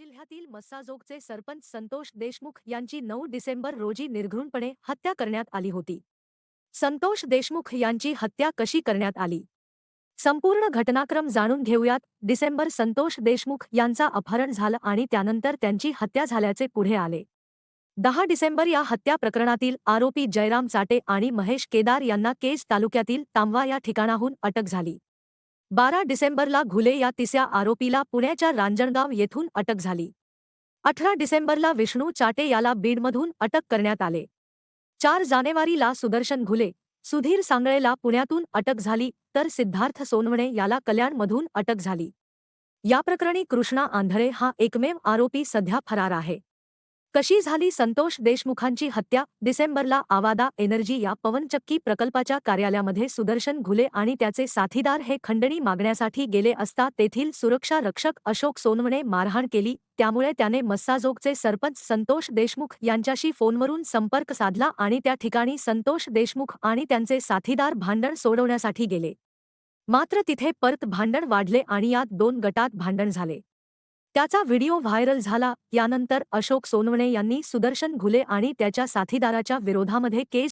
जिल्ह्यातील मस्साजोगचे सरपंच संतोष देशमुख यांची नऊ डिसेंबर रोजी निर्घृणपणे हत्या करण्यात आली होती. संतोष देशमुख यांची हत्या कशी करण्यात आली? संपूर्ण घटनाक्रम जाणून घेऊयात. डिसेंबर संतोष देशमुख यांचा अपहरण झालं आणि त्यानंतर त्यांची हत्या झाल्याचे पुढे आले. दहा डिसेंबर या हत्या प्रकरणातील आरोपी जयराम चाटे आणि महेश केदार यांना केज तालुक्यातील तांबवा या ठिकाणाहून अटक झाली. बारा डिसेंबरला घुले या तिसऱ्या आरोपीला पुण्याच्या रांजणगाव येथून अटक झाली. अठरा डिसेंबरला विष्णू चाटे याला बीडमधून अटक करण्यात आले. चार जानेवारीला सुदर्शन घुले सुधीर सांगळेला पुण्यातून अटक झाली तर सिद्धार्थ सोनवणे याला कल्याणमधून अटक झाली. या प्रकरणी कृष्णा आंधळे हा एकमेव आरोपी सध्या फरार आहे. कशी झाली संतोष देशमुखांची हत्या? डिसेंबरला आवादा एनर्जी या पवनचक्की प्रकल्पाच्या कार्यालयामध्ये सुदर्शन घुले आणि त्याचे साथीदार हे खंडणी मागण्यासाठी गेले असता तेथील सुरक्षा रक्षक अशोक सोनवणे मारहाण केली. त्यामुळे त्याने मस्साजोगचे सरपंच संतोष देशमुख यांच्याशी फोनवरून संपर्क साधला आणि त्या ठिकाणी संतोष देशमुख आणि त्यांचे साथीदार भांडण सोडवण्यासाठी गेले. मात्र तिथे परत भांडण वाढले आणि यात दोन गटात भांडण झाले. त्याचा व्हिडिओ व्हायरल झाला. यानंतर अशोक सोनवणे यांनी सुदर्शन घुले आणि त्याच्या साथीदाराच्या विरोधामध्ये केस